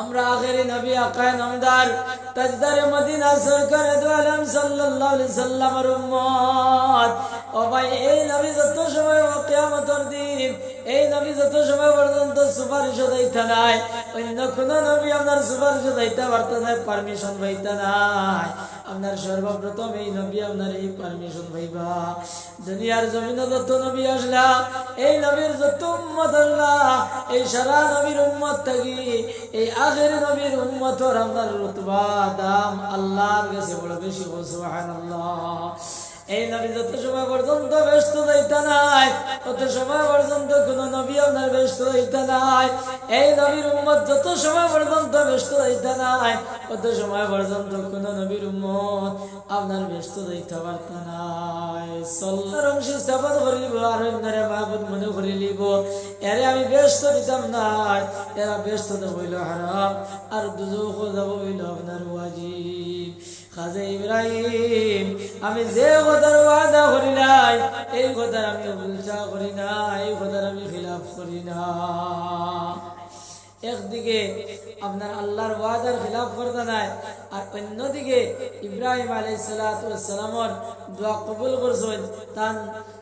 আমরা আখেরি নবী, আকায় নামদার, তাজদারে মদিনা সরকারে দোয়ালাম সাল্লাল্লাহু আলাইহি সাল্লামের উম্মত। ও ভাই, এই নবী যত সময় ও কিয়ামতের দিন, এই নবী যত সময় পর্যন্ত সুপারিশ দাইতা নাই, অন্য কোন নবী আপনার সুপারিশ দাইতা পারত নাই পারমিশন পাইতা নাই আপনার সর্বপ্রথম এই নবী আপনার এই পারমিশন পাইবা। দুনিয়ার জমিন যত নবী আসলা, এই নবীর যত উম্মত আসলা, এই সারা নবীর উম্মত থাকি, এই আগের নবীর উম্মতর আপনার রুতবা দাম আল্লাহর কাছে বড় বেশি সুবহানাল্লাহ। এই নবী যত সময় পর্যন্ত ব্যস্ত হইতে নাই, তত সময় পর্যন্ত কোন নবী আপনার ব্যস্ত হইতে নাই। এই নবীর উম্মত যত সময় পর্যন্ত ব্যস্ত হইতে নাই, তত সময় পর্যন্ত কোন নবীর উম্মত আপনার ব্যস্ত হইতে পারত নাই। সল্লার অংশ স্থাপন করে লিব আর অন্যরে মাহবুদ মনে করে লিব এরে আমি ব্যস্ত দিতাম নাই এরা ব্যস্ত হইল হারাম, আর দুজো যাব হইল আপনার ওয়াজিব। খাজে ইব্রাহিম, আমি যে কথার ওয়াদা করি নাই, এই কথার আমি উল্টা করি না এই কথার আমি খিলাফ করি না। একদিকে আপনার আল্লাহর ওয়াদার খিলাফ করতে নাই, আর অন্যদিকে ইব্রাহিম আলাইহিস সালামর দোয়া কবুল করছেন, তান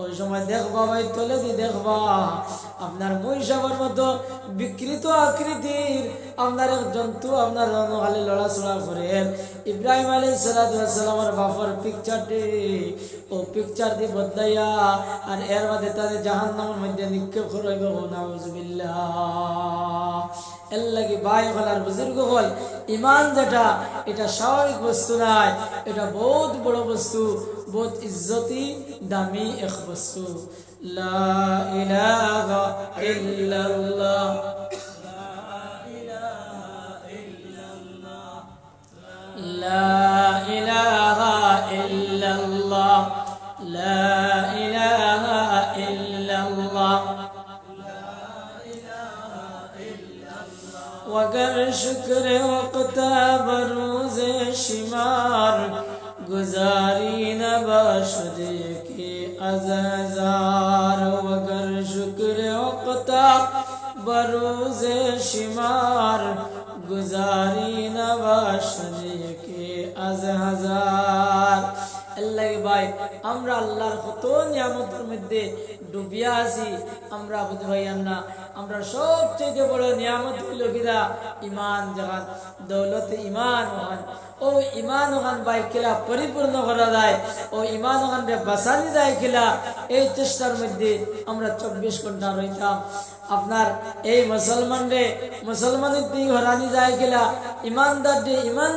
ওই সময় দেখবা ভাই, তলে দি দেখবা। আপনার মহিষাবার মতো বিকৃত আকৃতির আপনার জন্তু আপনার খালি লড়াচড়া করে। ইব্রাহিম আলী সালামের বাপর পিকচারটি ও পিকচার দি বদলাইয়া আর এর বাদে তাদের জাহান নামের মধ্যে নিক্ষেপ করবে নাউজুবিল্লাহ। এর লাগি ভাই হল বুজুর্গ হল ইমান যেটা, এটা স্বাভাবিক বস্তু নাই এটা বহুত বড় বস্তু। بود عزتی دامی اخبسو لا إله إلا الله. لا إله إلا الله. لا إله إلا الله. وگر شكر وقتا بروز شمار. گزاری نباشد کی از هزار وگر شکر وقت بروز شمار গুজারি নবাসকে আজ হাজার আল্লাহ ভাই আমরা আল্লাহর কত নিয়ামতের মধ্যে ডুবিয়া আছি আমরা বুঝতে পাইয়াম না আমরা সবচেয়ে বড় নিয়ামত হইল কিনা ইমান জাহান দৌলতে ইমান ওখান ও ইমান ওখান বাই খেলা পরিপূর্ণ করা যায়, ও ইমান ওখান বাসানি যায় কিলা, এই চেষ্টার মধ্যে আমরা চব্বিশ ঘণ্টা রইতাম। আপনার এই মুসলমান রে, মুসলমানের দিকে হরানি যায় কিলা, ইমানদার রে, ইমান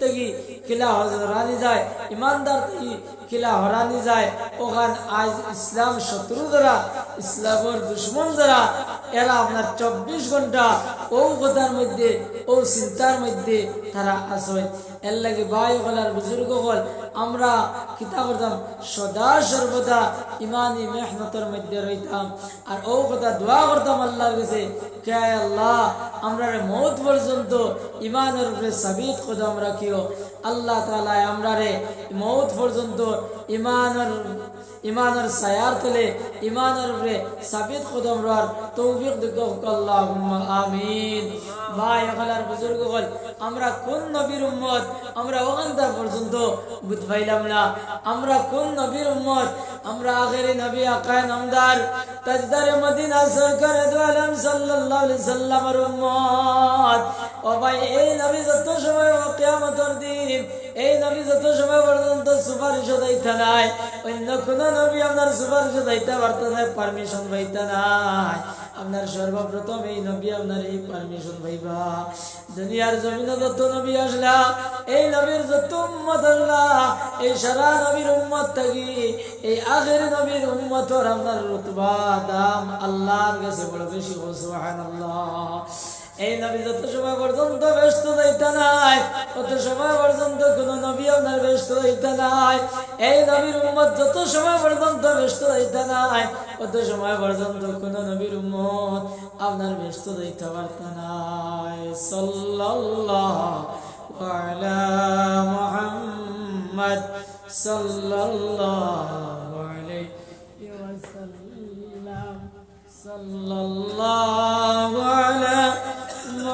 থেকে খেলা হরানি যায়, ইমানদার থেকে খেলা হরানি যায়, ওখান আজ ইসলাম শত্রু দ্বারা ইসলামের দুশ্মন দ্বারা এরা আপনার চব্বিশ ঘণ্টা ও কথার মধ্যে ও চিন্তার মধ্যে তারা আসয় এর লাগে ভাই হল আর বুজুর্গ হল আমরা কিতা করতাম সদা সর্বদা ইমানি মেহনতের মধ্যে রইতাম, আর ও কথা দোয়া করতাম আল্লাহর কাছে, কে আল্লাহ, আমরা মৌত পর্যন্ত ইমানের উপরে সাবিত কদম রাখিও। আল্লাহ তালায় আমরা রে মৌত পর্যন্ত ইমানর ইমানর সায়ার তলে ইমানর উপরে সাবিত রার তৌফিক দুঃখ আমিন। ভাই, হলার বুজুর্গ হল আমরা কোন নবীর উম্মত? আমরা ওখানটা পর্যন্ত বুঝ পাইলাম না। আমরা কোন নবীর উম্মত? আমরা আখেরি নবী আকায় নামদার, তাজদারে মদিনা সরকারে আলম সাল্লাল্লাহু আলাইহি সাল্লামের উম্মত। ও ভাই, এই নবী যত সময় কিয়ামতের দিন এই নবী যত সময় পর্যন্ত সুপারিশ দাইতা নাই, অন্য কোন নবী আপনার সুপারিশ দাইতা পারত নাই পারমিশন পাইতা নাই আপনার সর্বপ্রথম এই নবী আপনার এই পারমিশন পাইবা। দুনিয়ার জমিনে যত নবী আসলা, এই নবীর যত উম্মত আসলা, এই সারা নবীর উম্মত থাকি, এই আগের নবীর উম্মতর আপনার রুতবা দাম আল্লাহর কাছে বড় বেশি সুবহানাল্লাহ। এই নবী যত সময় পর্যন্ত ব্যস্ত হইতে নাই, তত সময় পর্যন্ত কোন নবী আপনার ব্যস্ত হইতে নাই। এই নবীর উম্মত যত সময় পর্যন্ত ব্যস্ত হইতে নাই, তত সময় পর্যন্ত কোন নবীর উম্মত আপনার ব্যস্ত হইতে পারত নাই। সাল্লাল্লাহু আলা মুহাম্মদ সাল্লাল্লাহু আলাইহি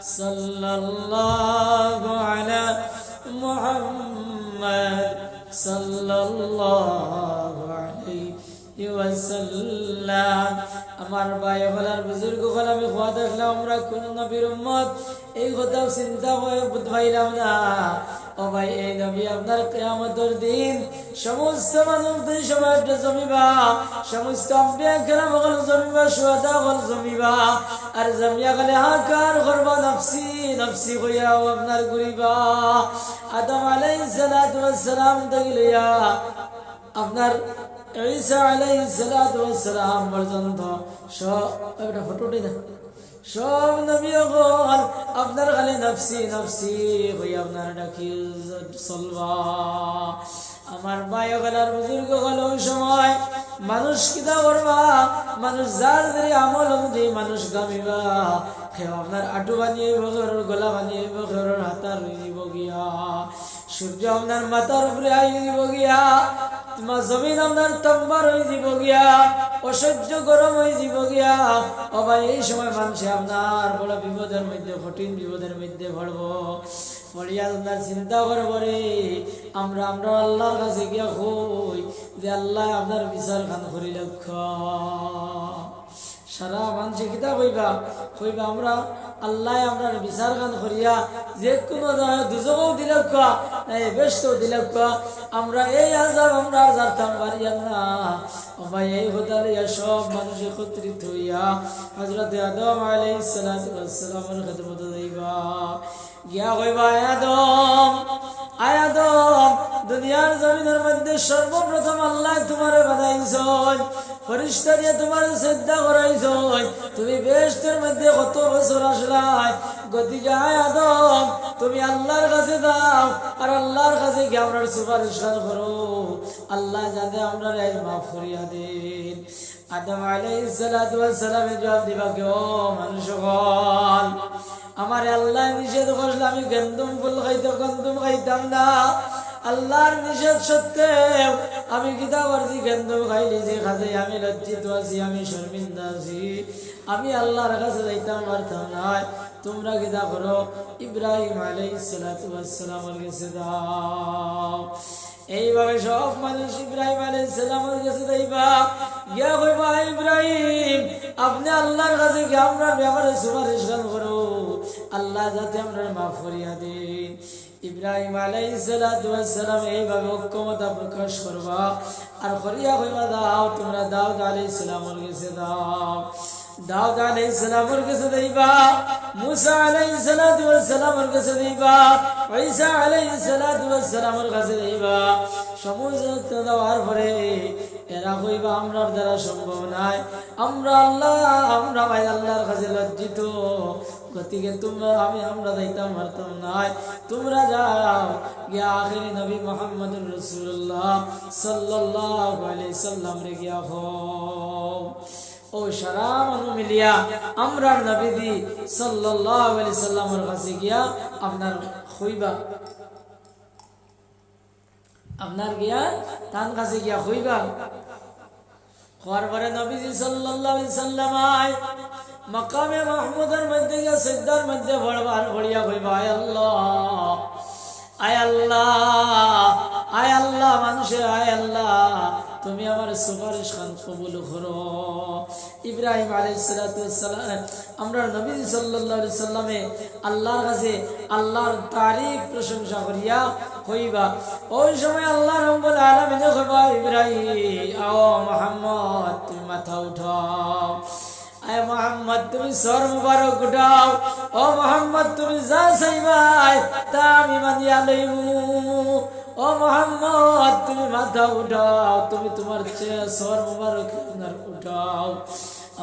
صلى الله على محمد صلى الله عليه ওয়াসাল্লাম আমার ভাই হলার বুজুর্গ হল আমি খোয়া দেখলাম আমরা কোন নবীর উম্মত এই কথা চিন্তা হয়ে পাইলাম না ও ভাই এই নবী আপনার কেয়ামতের দিন সমস্ত মানুষদের সবাই জমিবা সমস্ত আম্বিয়া কেরাম হল জমিবা সুয়াদা হল জমিবা আর জমিয়া গেলে হাকার করবা? নফসি নফসি হইয়াও আপনার ঘুরিবা আদম ওয়াস সালাম তগলিয়া আপনার ঈসা ওয়াস সালাম পর্যন্ত সব একটা ফটোটি না সব নবী হল আপনার খালি নফসি নফসি হই আপনার ডাকি চলবা। আমার ভাই গলার বুজুর্গ ওই সময়, মানুষ কিতা করবা? মানুষ যার যারি আমল অনুযায়ী মানুষ গামিবা কেউ আপনার আটু বানিয়ে ঘরের গলা বানিয়ে ঘরের হাতার দিব গিয়া। সূর্য আপনার মাথার উপরে আই দিব গিয়া, তোমার জমিন আপনার তম্বার হয়ে দিব গিয়া, অসহ্য গরম হয়ে দিব গিয়া। ভাই, এই সময় মানুষে আপনার বড় বিপদের মধ্যে, কঠিন বিপদের মধ্যে পড়ব। পড়িয়া আপনার চিন্তা করব রে আমরা আমরা আল্লাহর কাছে গিয়া হই যে আল্লাহ আপনার বিচার খান করি লক্ষ্য। সারা মানুষে কিতা কইবা? কইবা আমরা, আল্লাহ আমরা বিচার গান করিয়া যে কোনো দুজকও আমরা এই আজাব আমরা আর জানতাম পারিয়া না। ভাই, এই হোদালিয়া সব মানুষ একত্রিত হইয়া হজরত আদম আলাইহিস সালামের খেদমত দিবা গিয়া কইবা আদম আয়াদম, দুনিয়ার জমিনের মধ্যে সর্বপ্রথম আল্লাহ তোমার বানাইছন। ফরিস্তা দিয়ে তোমার শ্রদ্ধা করাইছন। তুমি বেশতের মধ্যে কত বছর আসলাই? গতিকে আয়াদম, তুমি আল্লাহর কাছে দাও, আর আল্লাহর কাছে গিয়ে আমরা সুপারিশ করো আল্লাহ যাতে আমরা এই মাফ করিয়া দিন। আদম আলাইহিস সালাতু ওয়াস সালামে জবাব দিবা কে ও মানুষ আমার আল্লাহ নিষেধ করলে আমি গেন্দুম ফুল খাইতে, গন্দুম খাইতাম না। আল্লাহর নিষেধ সত্যে আমি গীতা পারছি গেন্দুম খাইলি যে খাতে আমি লজ্জিত আছি, আমি শর্মিন্দা আছি। আমি আল্লাহর কাছে যাইতাম পারতাম না। তোমরা গীতা করো ইব্রাহিম আলাইহিস সালাতু ওয়াস সালামের কাছে দাও এইভাবে সব মানুষ ইব্রাহিম আলাইহিস সালামের কাছে যাইবা। গিয়া কইবা ইব্রাহিম, আপনি আল্লাহর কাছে গিয়ে আমরা ব্যাপারে সুপারিশ করো? আল্লাহ যাতে আমরা মাফ করিয়া দিন। ইব্রাহিম আলাইসালাম এইভাবে ঐক্যমতা প্রকাশ করবা। আর করিয়া কইবা দাও, তোমরা দাও। কাছে দিবা, মুসা আলাইসালামের কাছে এরা কইবা আমরার দ্বারা সম্ভব নাই। আমরা আল্লাহ, আমরা ভাই আল্লাহর কাছে লজ্জিত। গতিকে তোমরা আমি আমরা যাইতাম, পারতাম নাই তোমরা যাও। গিয়া আখিরি নবী মোহাম্মদ রসুল্লাহ সাল্লাহ আলি সাল্লাম রে গিয়া হও। ও সারা মানু মিলিয়া আমরার নবীদি সাল্লাহ আলি সাল্লামের কাছে গিয়া আপনার হইবা। আপনার গিয়া তান কাছে গিয়া হইবা। হওয়ার পরে নবীজি সাল্লাল্লাহু আলাইহি সাল্লাম আয় মাকামে মাহমুদের মধ্যে গিয়া সিদ্ধার মধ্যে ভরবার ভরিয়া হইবা আয় আল্লাহ আয় আল্লাহ আয় আল্লাহ, মানুষের আয় আল্লাহ, তুমি আমার সুপারিশ খান কবুল করো। ইব্রাহিম আলাইসালাম আমরা নবী সাল্লাহ সাল্লামে আল্লাহর কাছে আল্লাহর তারিখ প্রশংসা করিয়া হইবা ওই সময় আল্লাহ রব্বুল আলামিন কইবা ইব্রাহিম আও মোহাম্মদ, তুমি মাথা উঠাও। আয় মোহাম্মদ, তুমি সর মুবারক উঠাও। ও মোহাম্মদ, তুমি যা চাইবাই, তা আমি মানিয়া লইমু। ও মোহাম্মদ, তুমি মাথা উঠাও, তুমি তোমার সর মুবারক উঠাও।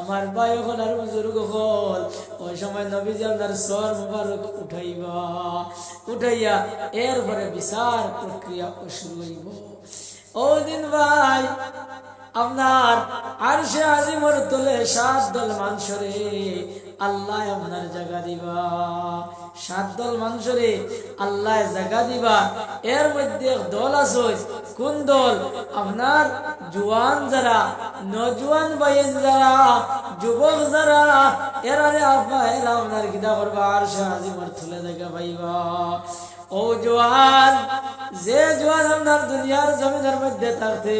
আমার ভাই হল আর বুজুর্গ হল, ওই সময় নবীজি আপনার সর উঠাইবা। উঠাইয়া এরপরে বিচার প্রক্রিয়া শুরু হইব। ও দিন ভাই আপনার আর সে আজিমর তোলে সাত দল মানসরে আল্লাহ আপনার জায়গা দিবা। সাত দল মানসরে আল্লাহ জায়গা দিবা। এর মধ্যে দল আছে কোন দল? আপনার জুয়ান যারা নজুয়ান বাইন যারা, যুবক যারা এরারে আপা এরা আপনার কিতা করবা আর সে আজিমর তোলে জায়গা পাইবা। ও জোয়ান, যে জোয়ান আপনার দুনিয়ার জমিনের মধ্যে থাকতে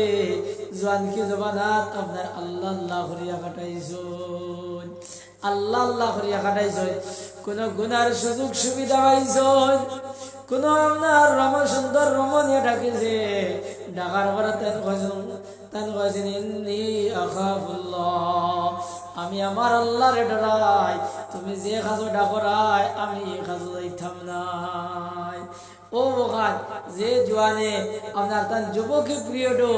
জোয়ান কি জবানাত আপনার আল্লাহ আল্লাহ হরিয়া কাটাইছুন আল্লাহ আল্লাহ হরিয়া কাটাইছুন কোন গুনার সুযোগ সুবিধা পাইছুন। কোন আপনার রম সুন্দর রমণীয় ডাকিছে। ডাকার পরে তেন কয়েছেন তেন কয়েছেন ইন্নি আখাফুল্লাহ, আমি আমার আল্লাহরে ডরাই। তুমি যে খাজো ডাকরাই আমি এই খাজো যাইতাম নাই ও বোখান যে জোয়ানে আপনার তার যুবকে প্রিয়টো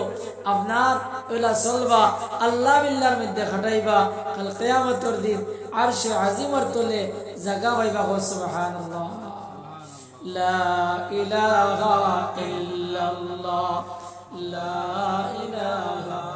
আপনার ওলা চলবা আল্লাহ বিল্লার মধ্যে খাটাইবা, কাল কেয়ামতর দিন আর সে আজিমর তোলে জাগা পাইবা হো সুবহানাল্লাহ। লা ইলাহা ইল্লাল্লাহ, লা ইলাহা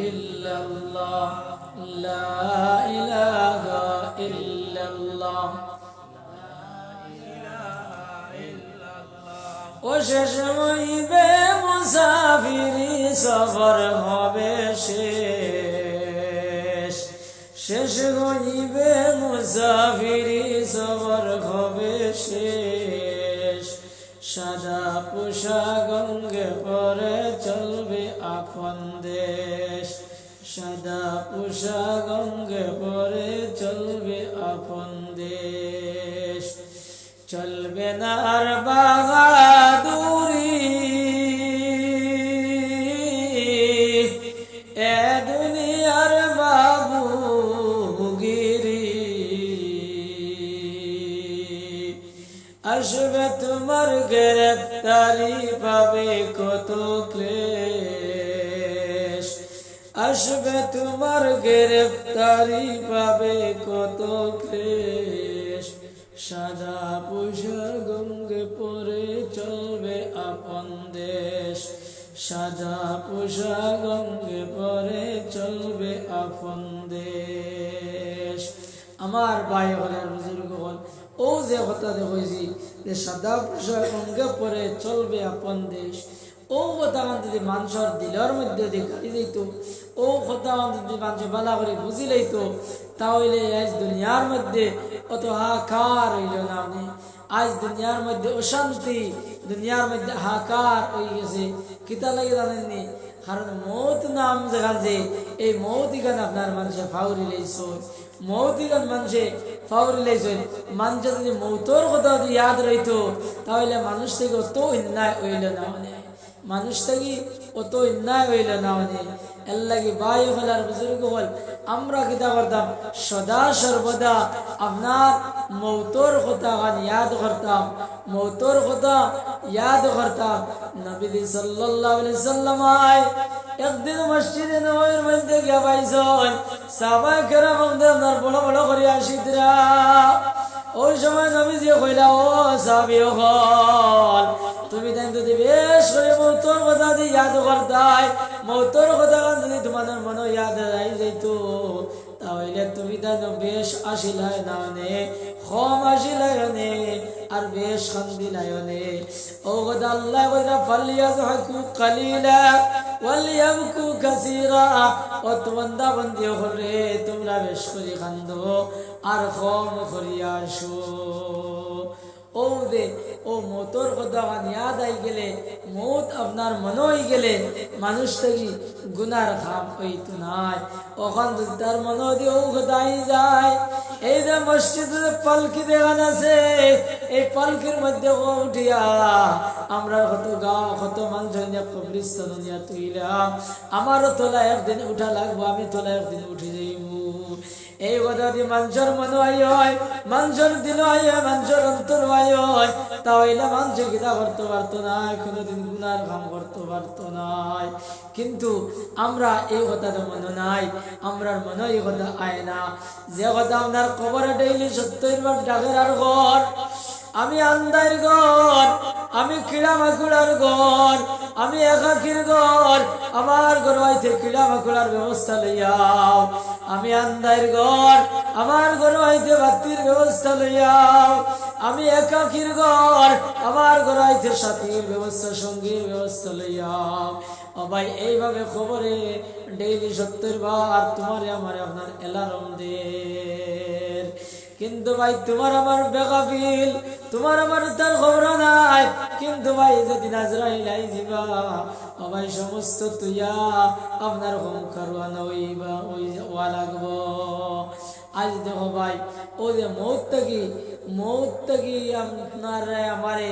إلا الله لا إله إلا الله ও শেষ হইবে মুসাফিরি সফর হবে শেষ শেষ হইবে মুসাফিরি সফর হবে শেষ সাদা পোশাক অঙ্গে পরে চলবে আপন দেশ সাদা পোষা গঙ্গে পরে চলবে আপন দেশ। চলবে না আর তোমার গ্রেফতারি পাবে কত ক্লেশ? সাদা পোশাক গঙ্গে পরে চলবে আপন দেশ। সাদা পোশাক গঙ্গে পরে চলবে আপন দেশ। আমার ভাই হলেন বুজুর্গ হল ও যে কথা দেখেছি যে সাদা পোশাক অঙ্গে পরে চলবে আপন দেশ। ও কথা যদি মানুষের দিলের মধ্যে দেখাই যেত ও কথা যদি মানুষ বালা করে বুঝি লইত, তাহলে আজ দুনিয়ার মধ্যে অত হাকার হইল না আপনি আজ দুনিয়ার মধ্যে অশান্তি, দুনিয়ার মধ্যে হাকার হয়ে গেছে। কিতা লাগে জানেননি কারণ মৌত নাম যেখান যে, এই মৌত আপনার মানুষে ফাউরি লইছ মৌত গান মানুষে ফাউরি লইছ মানুষে যদি মৌতর কথা যদি ইয়াদ রইতো, তাহলে মানুষ থেকে অত অন্যায় হইল না মানে মানুষ থেকে অত অন্যায় হইল না মানে এর লাগে বাই হল আর বুজুর্গ হল, আমরা কিতা করতাম সদা সর্বদা আপনার মৌতর কথা ইয়াদ করতাম, মৌতর কথা ইয়াদ করতাম। নবী সাল্লাল্লাহু একদিন মসজিদে নবীর মধ্যে গিয়া পাইছেন সাহাবা কেরাম আপনার বড় বড় করে আসিতরা। ওই সময় নবী যে কইলা, ও সাহাবী হল তুমি তাই যদি বেশ করে মৌতর কথা দিয়ে ইয়াদ করতাই, মৌতর কথা যদি তোমাদের মনে ইয়াদ রাই যাইত, তাহলে তুমি তাই বেশ আসিলাই না নে কম আসিলাই নে আর বেশ নাই নে। ও কথা আল্লাহ কথা ফালিয়াজ হাকু কালিলা। ওয়ালিয়াবকু কাসীরা ও তোমান্দা বন্দি হলে তোমরা বেশ করে কান্দো, আর কম করিয়া আসো। ও দে, ও মতর কথা ইয়াদ আই গেলে, মত আপনার মনে হয়ে গেলে, মানুষ থেকে গুনার খাম হইতো নাই। ওখান তার মনে দিয়ে ও যায়। এই যে মসজিদের পালকি দেখান আছে, এই পালকির মধ্যে উঠিয়া আমরা কত গা কত মানুষ কবরিস্তান তুইলাম আমারও তোলা একদিন উঠা লাগবো, আমি তোলা একদিন উঠে এই কথা দিয়ে মানুষের মনে হয় মানুষের দিল হয় মানুষের অন্তর হয় তাহলে মানুষের গীতা করতে পারতো না, কোনোদিন গুনার কাম করতে পারতো নাই কিন্তু আমরা এই কথাটা মনে নাই, আমরার মনে এই কথা আয় না। যে কথা আপনার কবরে ডেইলি সত্যই বার ডাকের আর ঘর আমি আন্দার ঘর, আমি কিড়া মাকুড়ার ঘর, আমি একাকির ঘর, আমার ঘর হইতে কিড়া মাকুড়ার ব্যবস্থা লইয়াও আমি আন্দার ঘর, আমার ঘর হইতে বাতির ব্যবস্থা লইয়াও আমি একাকির ঘর, আমার ঘর হইতে সাথীর ব্যবস্থা, সঙ্গীর ব্যবস্থা লইয়াও ভাই, এইভাবে খবরে ডেইলি সত্তর বার তোমারে আমার আপনার এলার্ম দের কিন্তু ভাই, তোমার আমার বেগাফিল তোমার আমার তার খবর নাই। কিন্তু ভাই, যদি নাজরাইল আই যাবা ও সমস্ত তুইয়া আপনার হোম কারওয়ানা হইবা ওই ওয়া লাগবো। আজ দেখো ভাই, ও যে মৌত থাকি আপনার আমারে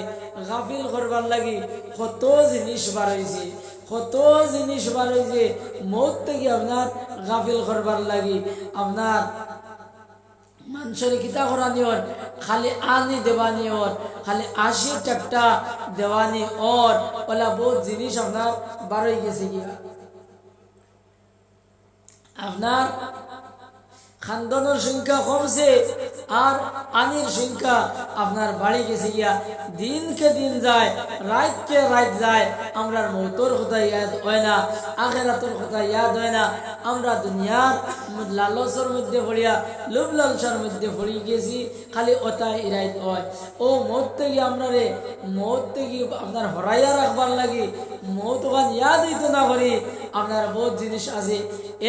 গাফিল করবার লাগি কত জিনিস বার হয়েছে কত জিনিস বার হয়েছে মৌত আপনার গাফিল করবার লাগি, আপনার মানুষের কিতা করানি ওর? খালি আনি দেওয়ানি ওর। খালি আশি টাকা দেওয়ানি ওর। ওলা বহুত জিনিস আপনার বারোই গেছে গিয়া। আপনার খান্দনের সংখ্যা কমছে। আর আনির সংখ্যা আপনার বাড়ি গেছে গিয়া দিনকে দিন যায়, রাতকে রাত যায় আমরা মৌতর কথা ইয়াদ হয় না, আখেরাতর কথা ইয়াদ হয় না। আমরা দুনিয়ার লালসর মধ্যে পড়িয়া লোভ লালসার মধ্যে পড়ি গেছি, খালি ওটা ইরাইত হয়। ও মত থেকে আমরা রে মত থেকে আপনার হরাইয়া রাখবার লাগি মত ওখান ইয়াদ হইতো না করি আপনার বহুত জিনিস আছে।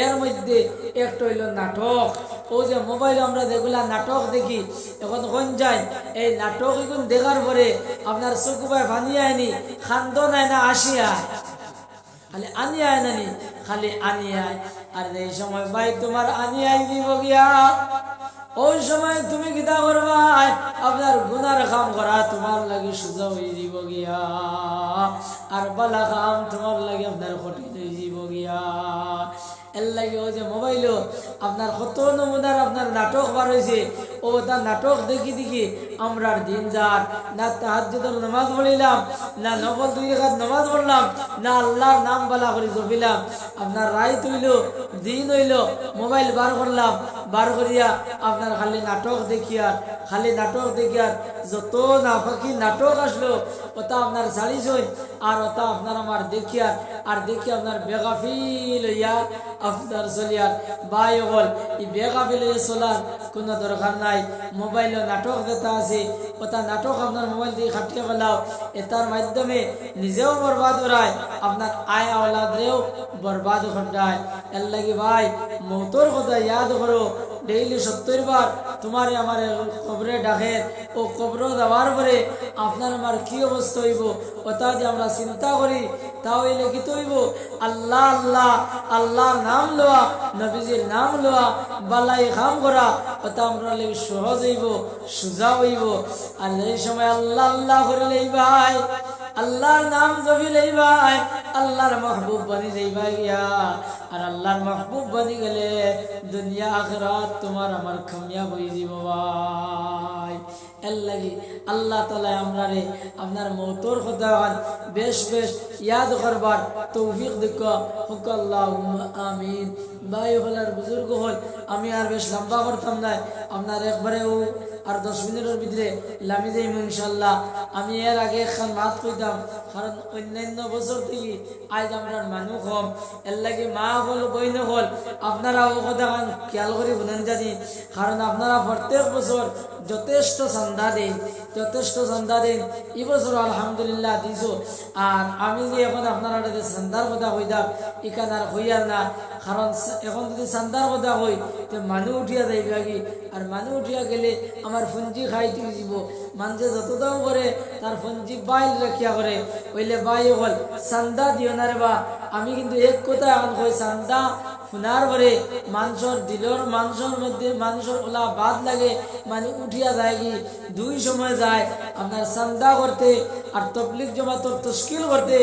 এর মধ্যে একটা হইল নাটক। ও যে মোবাইলে আমরা যেগুলা নাটক দেখি, এখন কোন যায় এই নাটক এখন দেখার পরে আপনার চকুপায় ভানি আয়নি খান্দ নাই না, আসি খালি আনি আয় খালি আনি আয়। আর এই সময় ভাই তোমার আনি আই দিব গিয়া। ওই সময় তুমি কিতা করবা, আপনার গুনার কাম করা তোমার লাগি সোজা হয়ে দিব গিয়া। আর বালা কাম তোমার লাগে আপনার কঠিন হয়ে যাব গিয়া। এর লাগে যে মোবাইল আপনার কত নমুনার আপনার নাটক বার হয়েছে ও তার নাটক দেখি দেখি আমরার দিন যার। না তাহাজ্জুদের নামাজ পড়িলাম, না নকল দুই রেখাত নামাজ পড়লাম, না আল্লাহর নাম বলা করে জপিলাম। আপনার রায় তৈল, দিন হইল, মোবাইল বার করলাম, বার করিয়া আপনার খালি নাটক দেখিয়ার খালি নাটক দেখিয়ার যত না ফাঁকি নাটক আসলো ওটা আপনার সাড়িস হই আর ওটা আপনার আমার দেখিয়ার আর দেখি আপনার বেগাফিল হইয়া আপনার চলিয়ার। বাই হল এই বেগাফিল হইয়া চলার কোনো দরকার নাই। মোবাইলে নাটক যেটা আছে, ওটা নাটক আপনার মোবাইল দিয়ে খাটিয়ে ফেলাও এটার মাধ্যমে নিজেও বরবাদ করায় আপনার আয় আওলাদরেও বরবাদ ঘটায়। এর লাগি ভাই, মৌতর কথা ইয়াদ করো, ডেইলি সত্তর বার তোমার আমার কবরে ডাকে, ও কবর দেওয়ার পরে আপনার আমার কি অবস্থা হইব? ওটা যে আমরা চিন্তা করি তাহলে লিখিত হইব, আল্লাহ আল্লাহ, আল্লাহর নাম লওয়া, নবীজির নাম লওয়া, বালাই খাম করা, ওটা আমরা লেগে সহজ হইব, সোজা হইব। আর এই সময় আল্লাহ আল্লাহ করে লই ভাই, আল্লাহর নাম জবিলেই ভাই, আল্লাহর মাহবুব বানি যাই ভাই আর আল্লাহর মাহবুব বানি গেলে দুনিয়া, আখরাত তোমার আমার খামিয়া বই দিব ভাই। আল্লাহ তালা আমরা রে আপনার মৌতর কথা বেশ বেশ ইয়াদ করবার তৌফিক আমিন। ভাই বুজুর্গ হল, আমি আর বেশ লম্বা করতাম না। আপনার আর দশ মিনিটের ভিতরে লামি যাইম ইনশাল্লাহ আমি এর আগে এখন মাত কইতাম, কারণ অন্যান্য বছর থেকে আজ আমরা মানুষ কম এর লাগে মা হল, বইন হল আপনারা ও কথা খেয়াল করে বলেন জানি। কারণ আপনারা প্রত্যেক বছর যথেষ্ট চান্দা দেন, যথেষ্ট চান্দা দেন। এই বছর আলহামদুলিল্লাহ দিছো। আর আমি যে এখন আপনারা চান্দার কথা কইতাম এখানে আর হইয়ার না। কারণ এখন যদি চান্দার কথা হই তো মানুষ উঠিয়া যাইবে কি? আর মানুষ উঠিয়া গেলে আমার ফুঞ্জি খাইতে দিব। মানুষে যত দাম করে তার ফুঞ্জি বাইল রাখিয়া করে ওইলে বাই হল চান্দা দিও না রে বা। আমি কিন্তু এক কথা এখন কই চান্দা শুনার পরে মানুষের দিলর মানুষের মধ্যে মানুষের ওলা বাদ লাগে মানে উঠিয়া যায় কি, দুই সময় যায়। আপনার চান্দা করতে আর তবলিক জমাতর তস্কিল করতে,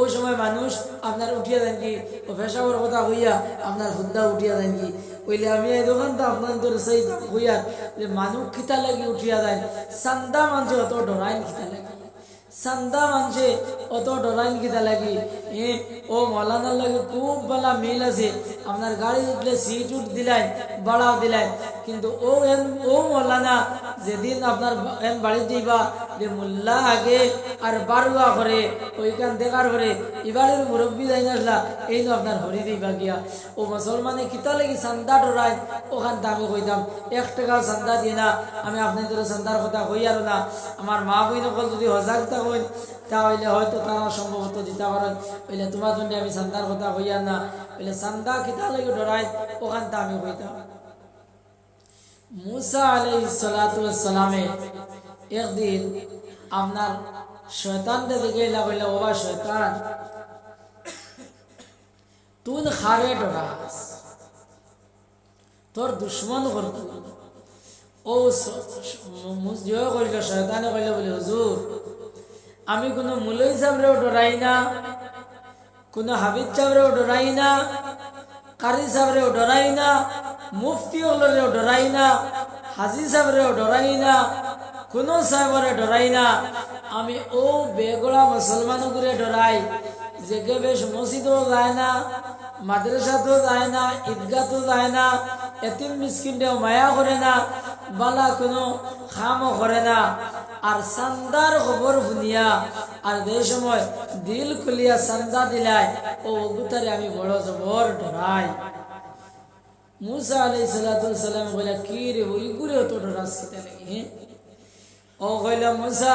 ওই সময় মানুষ আপনার উঠিয়া দেন কি, ও পেশাবর কথা হইয়া আপনার হুদ্দা উঠিয়া দেন কি। ওইলে আমি এই দোকানটা আপনার তোর সেই হইয়া যে মানুষ খিতা লাগি উঠিয়া দেন চান্দা মানুষ অত ডরাইন খিতা লাগি। চান্দা মানছে, অত ডলাইন কিতা লাগি? এ, ও মৌলানার লাগে খুব বলা মিল আছে। আপনার গাড়ি উঠলে সিট উঠ দিলেন বাড়াও দিলেন। কিন্তু ও এন ও মৌলানা যেদিন আপনার এন বাড়ি দিবা, যে মোল্লা আগে আর বারুয়া করে ওইখান দেখার পরে এবারের মুরব্বী যাই আসলা, এই তো আপনার হরি দিবা গিয়া। ও মুসলমানে কিতা লাগি চান্দা ডরাই ওখান আমি কইতাম এক টাকা চান্দা দিয়ে না, আমি আপনাদের চান্দার কথা কই আর না। আমার মা বই নকল যদি সজাগ থাকুন তাহলে হয়তো তারা সম্ভবত দিতে পারেন। বলে তোমার জন্য আমি চান্দার কথা কই আর না। বলে চান্দা কিতা লাগি ডরাই ওখান আমি কইতাম মুসা আলাইসালামে একদিন আপনার শয়তানটা দিকে বললে বাবা তুই তোর দুশ্মন করত ও জয় করিল শয়তানে কইলে বলে, হুজুর, আমি কোনো মুলই সাবরেও ডরাই না, কোনো হাবিজ সাবরেও ডরাই না, কারি সাবরেও ডরাই না মুফতি হলরেও ডরাই না, হাজি সাবরেও ডরাই না কোনো সাহেবরে ডরাই না। আমি ও বেগড়া মুসলমান করে ডরাই, যে বেশ মসজিদও যায় না, মাদ্রাসাতেও যায় না ঈদগাতেও যায় না, এতিম মিসকিনটাও মায়া করে না, বালা কোনো খামও করে না। আর সান্দার খবর শুনিয়া, আর যে সময় দিল খুলিয়া সান্দা দিলাই, ও গুতারে আমি বড় জবর ডরাই মুসা আলাই সালাম বলে, কি রে ওই গুরে তো ডরাস খেতে লাগে ও কইল, মুসা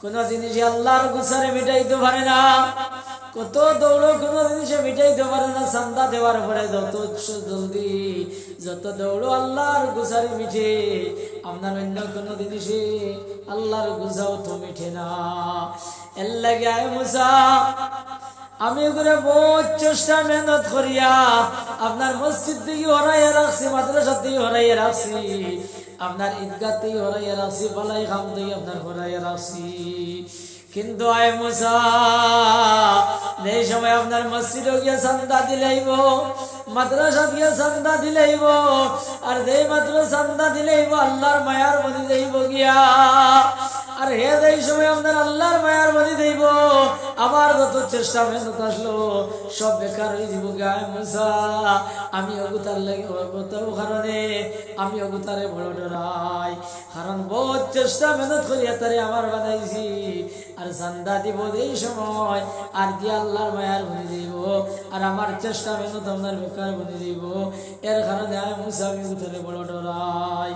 কোন তার জিনিস আল্লাহর গুসারে মিটাইতে পারে না। কত দৌড়ো কোন জিনিসে মিটাইতে পারে না সান্দা দেওয়ার পরে যত জলদি, যত দৌড়ো আল্লাহর গুসারে মিঠে আপনার অন্য কোনো জিনিসে আল্লাহর গুজাও তো মিঠে না। আমি করে বহুত চেষ্টা মেহনত করিয়া আপনার মসজিদ থেকে হরাইয়া রাখছি মাদ্রাসা থেকে হরাইয়া রাখছি, আপনার ঈদগাহ থেকে হরাইয়া রাখছি বলাই খাম থেকে আপনার হরাইয়া রাখছি। কিন্তু আয় মুসা, এই সময় আপনার মসজিদ গিয়ে চান্দা দিলেইব মাদ্রাসা গিয়া চান্দা দিলেইব, আর যেই মাত্র চান্দা দিলেইব, আল্লাহর মায়ার মধ্যে যাইব গিয়া। আর হে এই সময় আপনার আল্লাহর মায়ার মধ্যে দেব আমার যত চেষ্টা মেহনত আসলো, সব বেকার হয়ে যাব গায়ে মুসা। আমি অগুতার লাগে অগতার কারণে, আমি অগুতারে বড় ডরাই। বহুত চেষ্টা মেহনত করি তারে আমার বানাইছি, আর চান্দা দিব এই সময়, আর দিয়ে আল্লাহর মায়ার বনে দিব আর আমার চেষ্টা মেহনত আপনার বেকার বনে দিব এর কারণে আমি মুসা, আমি অগুতারে বড় ডরাই।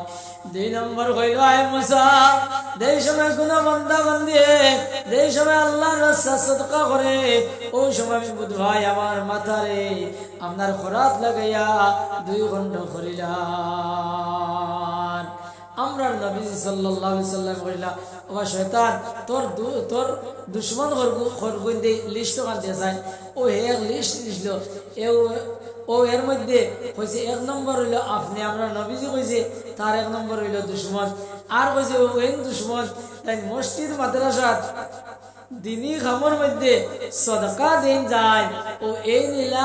দুই নম্বর কইল আয় মুসা, যেই সময় কোন বন্দা বন্দি যেই সময় আল্লাহর রাস্তা সদকা করে, ওই সময় আমি ভাই আমার মাথারে আপনার খরাত লাগাইয়া দুই ঘণ্টা করিলাম। আমরার নবী সাল্লাল্লাহু আলাইহি সাল্লাম কইলা ও শয়তান, তোর তোর দুশ্মন করব করব লিস্ট কান দিয়ে যায় ও এক লিস্ট দিছিল, এও ও এর মধ্যে কইছে, এক নম্বর হইল আপনি, আমরা নবীজি কইছে, তার এক নম্বর হইল দুশ্মন। আর কইছে, ও এই দুশ্মন, তাই মসজিদ, মাদ্রাসাত দিনী খামর মধ্যে সদকা দিন যায়। ও এই নিলা